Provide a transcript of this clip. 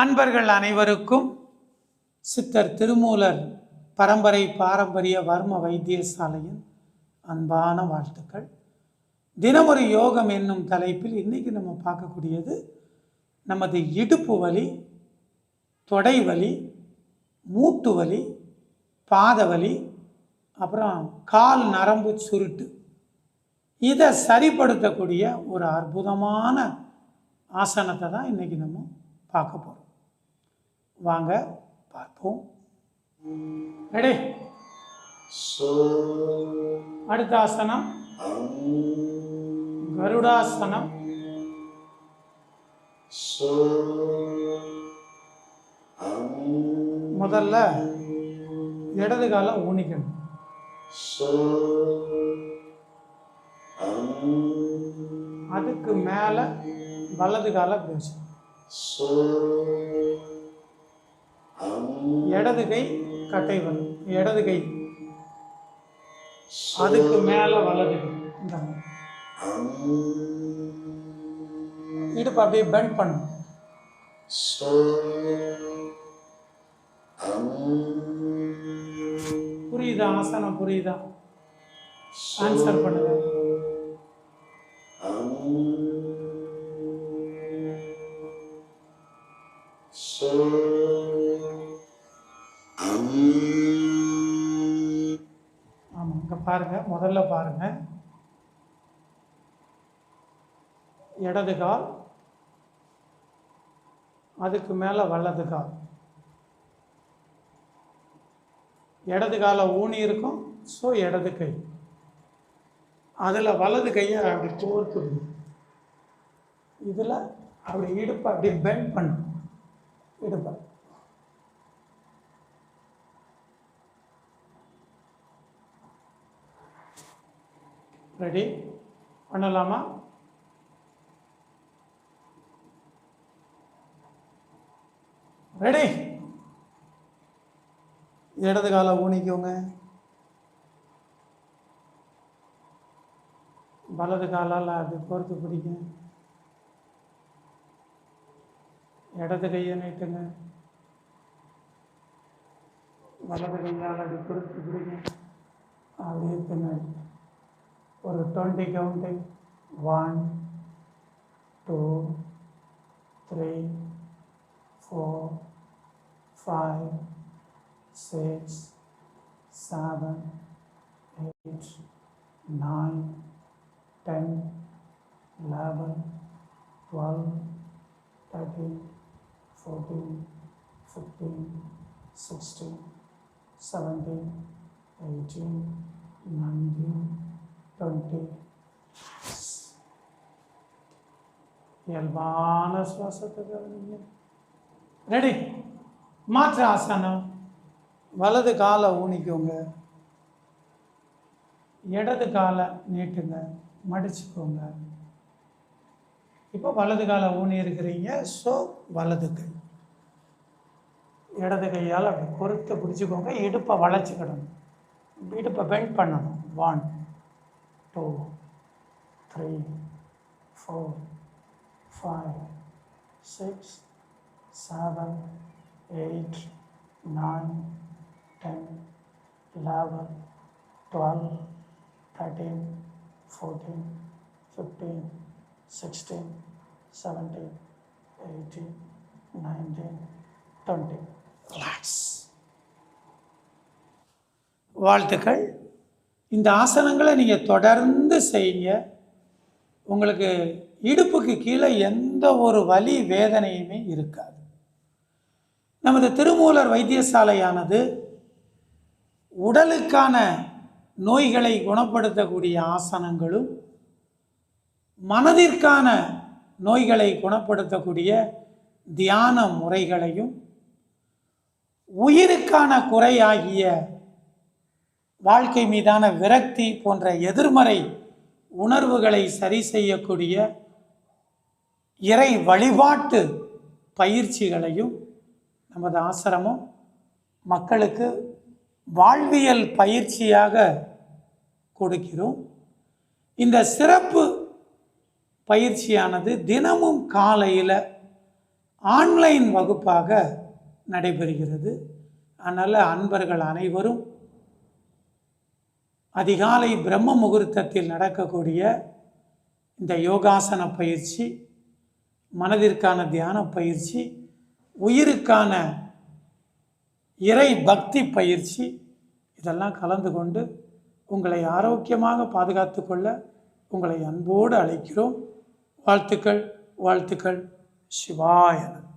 அன்பர்கள் அனைவருக்கும் சித்தர் திருமூலர் பரம்பரை பாரம்பரிய வர்ம வைத்தியசாலையின் அன்பான வாழ்த்துக்கள். தினமொரு யோகம் என்னும் தலைப்பில் இன்றைக்கி நம்ம பார்க்கக்கூடியது நமது இடுப்பு வலி தொடை வலி மூட்டு வலி பாத வலி அப்புறம் கால் நரம்பு சுருட்டு. இதை சரிப்படுத்தக்கூடிய ஒரு அற்புதமான ஆசனத்தை தான் இன்றைக்கி நம்ம பார்க்க போகிறோம் வாங்க பார்ப்போம். ரெடி. அடுத்த ஆசனம் கருடாசனம். முதல்ல இடது காலம் ஊனிக்கணும். அதுக்கு மேலே வலது கால பேசணும் இடது கை கட்டை வலது இடது கை. அதுக்கு மேலே வலது இந்த மாதிரி. இடுப்பு அப்படியே பெண்ட் பண்ணும் புரியுதா? ஆசனம் புரியுதா? ஆன்சர் பண்ணுங்க. ஆமாம் பாருங்கள் முதல்ல பாருங்க. இடது கால் அதுக்கு மேலே வலது கால். இடது காலை ஊனி இருக்கும் ஸோ இடது கை. அதில் வலது கையை அப்படி கோர்த்து இதில் அப்படி இடுப்பை அப்படி பெண்ட் பண்ணும் இடுப்பை. ரெடி பண்ணலாமா? ரெடி இடது காலை ஊனிக்கோங்க. வலது காலால் அது பொறுத்து பிடிங்க. இடது கையை நீட்டுங்க. வலது கையால் அது பொறுத்து பிடிங்க. அப்படியே பின்னாடி ஒரு twenty counting one two three four five six seven eight nine ten eleven twelve thirteen fourteen fifteen sixteen seventeen eighteen nineteen twenty இயல்பான சுவாசத்தை கவனிங்க ரெடி. மாற்று ஆசனம். வலது காலை ஊனிக்கோங்க. இடது காலை நீட்டுங்க. மடிச்சுக்கோங்க. இப்போ வலது காலை ஊனி இருக்கிறீங்க. ஸோ வலது கை. இடது கையால் அப்படி பொறுத்து பிடிச்சிக்கோங்க. இடுப்பை வளைச்சிக்கிடணும். இடுப்பை பெண்ட் பண்ணணும். வான் two three four five six seven eight nine ten eleven twelve thirteen fourteen fifteen sixteen seventeen eighteen nineteen twenty relax வாழ்த்துக்கள் இந்த ஆசனங்களை நீங்கள் தொடர்ந்து செய்யுங்க உங்களுக்கு இடுப்புக்கு கீழே எந்த ஒரு வலி வேதனையுமே இருக்காது. நமது திருமூலர் வைத்தியசாலையானது உடலுக்கான நோய்களை குணப்படுத்தக்கூடிய ஆசனங்களும் மனதிற்கான நோய்களை குணப்படுத்தக்கூடிய தியான முறைகளையும் உயிருக்கான குறையாகிய வாழ்க்கை மீதான விரக்தி போன்ற எதிர்மறை உணர்வுகளை சரி செய்யக்கூடிய இறை வழிபாட்டு பயிற்சிகளையும் நமது ஆசிரமம் மக்களுக்கு வாழ்வியல் பயிற்சியாக கொடுக்கிறோம். இந்த சிறப்பு பயிற்சியானது தினமும் காலையில் ஆன்லைன் வகுப்பாக நடைபெறுகிறது. அதனால் அன்பர்கள் அனைவரும் அதிகாலை பிரம்ம முகூர்த்தத்தில் நடக்கக்கூடிய இந்த யோகாசன பயிற்சி மனதிற்கான தியான பயிற்சி உயிருக்கான இறை பக்தி பயிற்சி இதெல்லாம் கலந்து கொண்டு உங்களை ஆரோக்கியமாக பாதுகாத்து கொள்ள உங்களை அன்போடு அழைக்கிறோம். வாழ்த்துக்கள் வாழ்த்துக்கள். சிவாயனம்